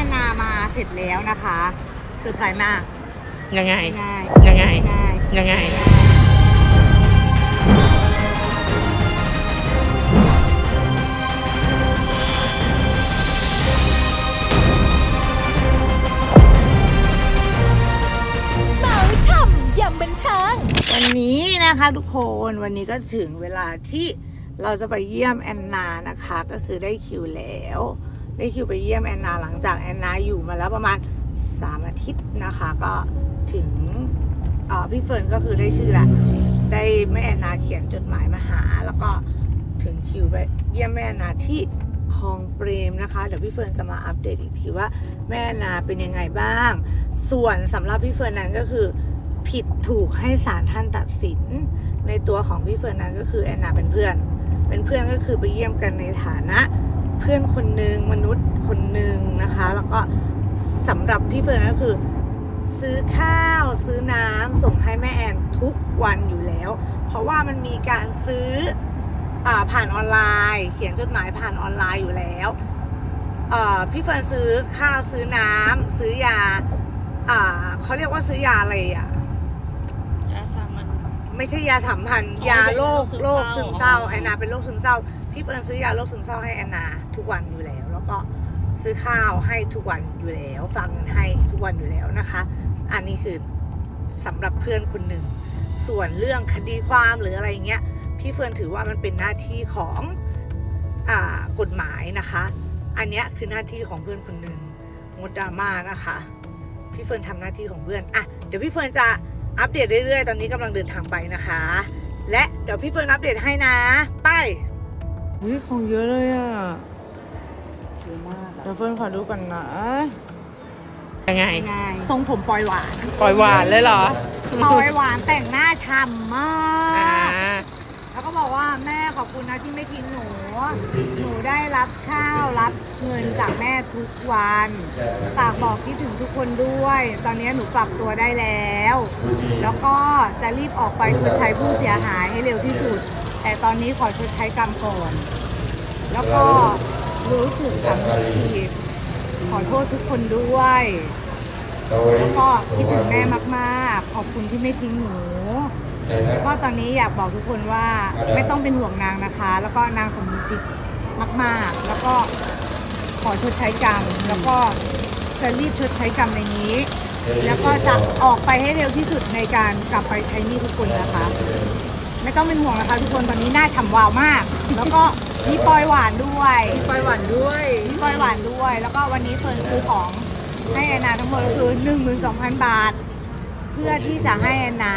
อนนามาเสร็จแล้วนะคะเซอร์ไพรส์มากยังไง ง่ายยังไง ง่ายยังไง เมาช่ำยำบันเทิงวันนี้นะคะทุกคนวันนี้ก็ถึงเวลาที่เราจะไปเยี่ยมแอนนานะคะ ก็คือได้คิวแล้ว ได้คิวไปเยี่ยมแอนนาหลังจากแอนนาอยู่มาแล้วประมาณ 3 อาทิตย์นะคะ ก็ถึงพี่เฟิร์นก็คือได้ชื่อละได้แม่แอนนาเขียนจดหมายมาหา แล้วก็ถึงคิวไปเยี่ยมแม่แอนนาที่คลองเปรมนะคะ เดี๋ยวพี่เฟิร์นจะมาอัปเดตอีกทีว่าแม่แอนนาเป็นยังไงบ้าง ส่วนสำหรับพี่เฟิร์นนั้นก็คือ ผิดถูกให้ศาลท่านตัดสิน ในตัวของพี่เฟิร์นนั้นก็คือแอนนาเป็นเพื่อน เป็นเพื่อนก็คือไปเยี่ยมกันในฐานะ เพื่อนคนหนึ่งมนุษย์คนหนึ่งนะคะ แล้วก็สำหรับพี่เฟิร์นก็คือ ซื้อข้าวซื้อน้ำส่งให้แม่แอนทุกวันอยู่แล้ว เพราะว่ามันมีการซื้ออผ่านออนไลน์ เขียนจดหมายผ่านออนไลน์อยู่แล้วพี่เฟิร์นซื้อข้าวซื้อน้ำซื้อยาอเขาเรียกว่าซื้อยาอะไรอะ ไม่ใช่ยาสัมพันธ์อ๋อยาโรคเป็นโรโรคคซึซึมมเศเศร้าร้าแอนนาเป็นโรคซึมเศร้าพี่เฟิร์นซื้อยาโรคซึมเศร้าให้แอนนาทุกวันอยู่แล้ว แล้วก็ซื้อข้าวให้ทุกวันอยู่แล้วฝากเงินให้ทุกวันอยู่แล้วนะคะ อันนี้คือสำหรับเพื่อนคนหนึ่ง ส่วนเรื่องคดีความหรืออะไรเงี้ยพี่เฟิร์นถือว่ามันเป็นหน้าที่ของอ่ากฎหมายนะคะ อันเนี้ยคือหน้าที่ของเพื่อนคนหนึ่งงดดราม่านะคะ พี่เฟิร์นทำหน้าที่ของเพื่อน อะ เดี๋ยวพี่เฟิร์นจะ อัปเดตเรื่อยๆ ตอนนี้กำลังเดินทางไปนะคะ และเดี๋ยวพี่เฟิร์นอัปเดตให้นะ ไปอุ้ยของเยอะเลยอะเยอะมากเดี๋ยวเฟิร์นขอดูก่อนนะยังไงง่ายทรงผมปล่อยหวาน ปล่อยหวานเลยเหรอ ปล่อยหวานแต่งหน้าฉ่ำมาอ่าก แล้วก็บอกว่าแม่ขอบคุณนะที่ไม่ทิ้งหนู หนูได้รับข้าวรับเงินจากแม่ทุกวันฝากบอกคิดถึงทุกคนด้วย ตอนนี้หนูปรับตัวได้แล้ว แล้วก็จะรีบออกไปชดใช้ผู้เสียหายให้เร็วที่สุด แต่ตอนนี้ขอชดใช้กรรมก่อน แล้วก็รู้สึกสำนึกผิดขอโทษทุกคนด้วยแล้วก็คิดถึงแม่มาก ๆ ขอบคุณที่ไม่ทิ้งหนู ก็ตอนนี้อยากบอกทุกคนว่าไม่ต้องเป็นห่วงนางนะคะ แล้วก็นางสำนึกผิดมาก ๆ แล้วก็ขอชดใช้กรรมแล้วก็จะรีบชดใช้กรรมในนี้ แล้วก็จะออกไปให้เร็วที่สุดในการกลับไปใช้หนี้ทุกคนนะคะ ไม่ต้องเป็นห่วงนะคะ ทุกคนตอนนี้หน้าฉ่ำวาวมาก แล้วก็มีปอยหวานด้วยปล่อยหวานด้วยมีปอยหวานด้วย แล้วก็วันนี้เฟิร์นซื้อของให้แอนนาทั้งหมดก็คือ12,000 บาท เพื่อที่จะให้แอนนา